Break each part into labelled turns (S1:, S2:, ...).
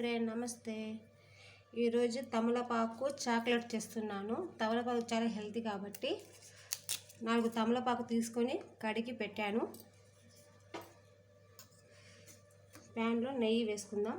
S1: Friend నమస్తే. ఈరోజు తమలపాకు చాక్లెట్ చేస్తున్నాను. తమలపాకు చాలా హెల్తీ కాబట్టి నాలుగు తమలపాకు తీసుకొని కడిగి పెట్టాను. ప్యాన్లో నెయ్యి వేసుకుందాం.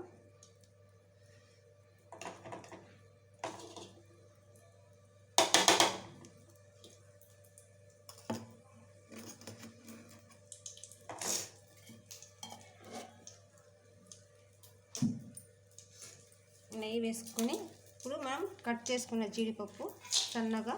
S1: నెయ్యి వేసుకొని ఇప్పుడు మనం కట్ చేసుకున్న జీడిపప్పు సన్నగా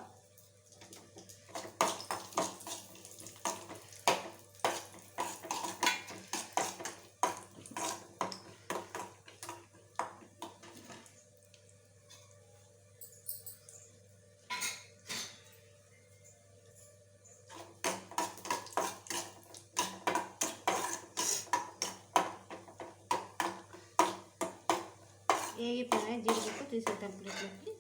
S1: వేగిపోయినాయి జీడిపప్పు తీసేద్దాం ప్లేట్లోకి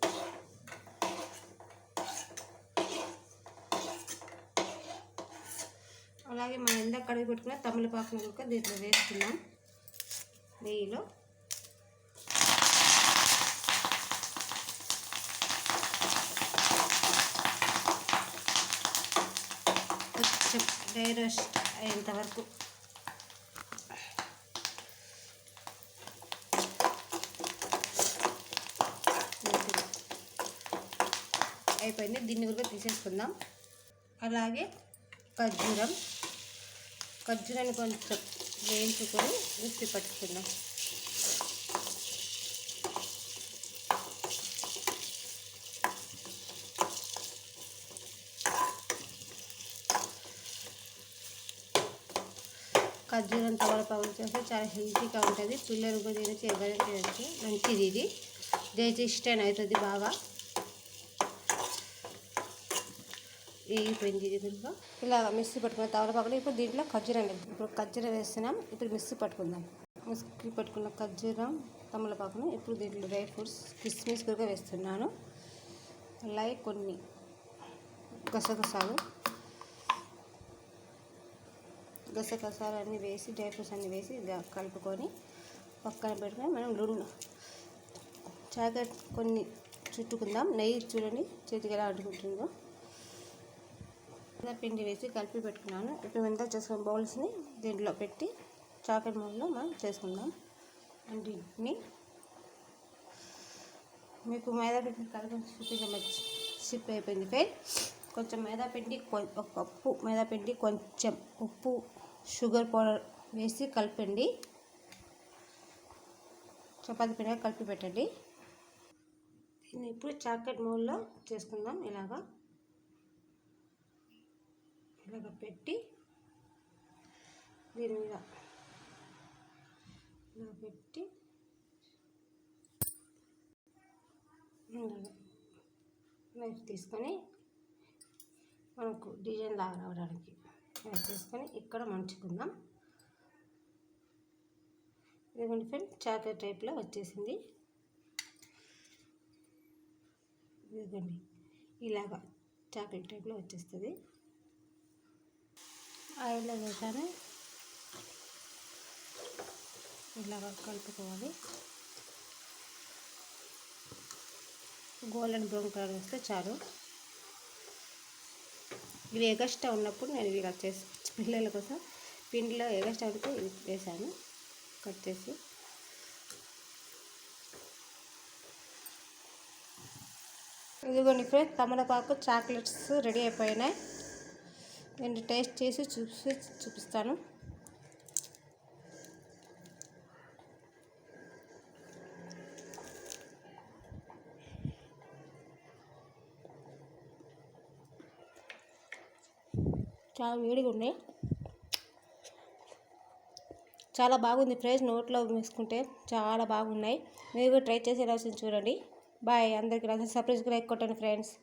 S1: అలాగే మనం ఇందాక కడిగి పెట్టుకున్న తమలపాకును కూడా దీంట్లో వేసుకున్నాం నెయ్యిలో. కొంచెం డ్రై రోస్ట్ అయ్యేంత వరకు. అయిపోయింది. దీన్ని కూడా తీసేసుకుందాం. అలాగే ఖర్జూరం. ఖర్జూరాన్ని కొంచెం వేయించుకొని మిక్సీ పట్టుకుందాం. ఖర్జూరం తమలపాకు చేస్తే చాలా హెల్తీగా ఉంటుంది. పిల్లలు కూడా తినచ్చు ఎవరైనా తినచ్చు. మంచిది ఇది. డైజెషన్ అవుతుంది బాగా. వేగిపోయింది దీంట్లో ఇలా మిక్సీ పట్టుకున్న తవలపాకులు ఇప్పుడు దీంట్లో ఖర్జూరం లేదు ఇప్పుడు ఖర్జూరం వేస్తున్నాం ఇప్పుడు మిక్సీ పట్టుకుందాం. మిక్సీ పట్టుకున్న ఖర్జూరం తమలపాకును ఇప్పుడు దీంట్లో డ్రై ఫ్రూట్స్ కిస్మిస్ కూడా వేస్తున్నాను. అలాగే కొన్ని గసగసాలు. గసగసాలు అన్నీ వేసి డ్రై ఫ్రూట్స్ అన్నీ వేసి కలుపుకొని పక్కన పెట్టుకొని మనం రెండు చాకెట్ కొన్ని చుట్టుకుందాం. నెయ్యి చూడండి చేతికి ఎలా అడ్డుకుంటుందో పిండి వేసి కలిపి పెట్టుకున్నాను. ఇప్పుడు ఇంత చేసుకున్న బౌల్స్ని దీంట్లో పెట్టి చాకెట్ మోడ్లో మనం చేసుకుందాం. అన్నింటిని మీకు మైదా పిండి కలిపి చూపించడం సిప్ అయిపోయింది. ఫెయిల్ కొంచెం మైదా పిండి కొ- ఒక కప్పు మైదా పిండి కొంచెం ఉప్పు షుగర్ పౌడర్ వేసి కలిపండి. చపాతి పిండిగా కలిపి పెట్టండి. దీన్ని ఇప్పుడు చాకెట్ మోడ్లో చేసుకుందాం ఇలాగా. ఇలాగ పెట్టి దీని మీద ఇలా పెట్టి నైఫ్ తీసుకొని మనకు డిజైన్ లాగా రావడానికి నైఫ్ తీసుకొని ఇక్కడ మంచుకుందాం. ఇదిగోండి ఫ్రెండ్ చాక్లెట్ టైప్లో వచ్చేసింది. ఇదిగోండి ఇలాగా చాక్లెట్ టైప్లో వచ్చేస్తుంది. ఆయిల్లో వేసాను. ఇలా కలుపుకోవాలి. గోల్డెన్ బ్రౌన్ కలర్ వస్తే చాలు. ఇవి ఎగస్ట్రా ఉన్నప్పుడు నేను ఇవి కట్ చేసి పిల్లల కోసం పిండిలో ఎగస్ట్రా ఉంటే వేసాను. కట్ చేసి. ఇదిగోండి ఫ్రెండ్స్ తమలపాకు చాక్లెట్స్ రెడీ అయిపోయినాయి. నేను టేస్ట్ చేసి చూసి చూపిస్తాను. చాలా వేడిగా ఉన్నాయి. చాలా బాగుంది ఫ్రెండ్స్ నోట్లో వేసుకుంటే చాలా బాగున్నాయి. మీరు కూడా ట్రై చేసి ఎలా చూడండి. బాయ్. అందరికీ రాసి సర్ప్రైజ్కి లైక్ కొట్టండి ఫ్రెండ్స్.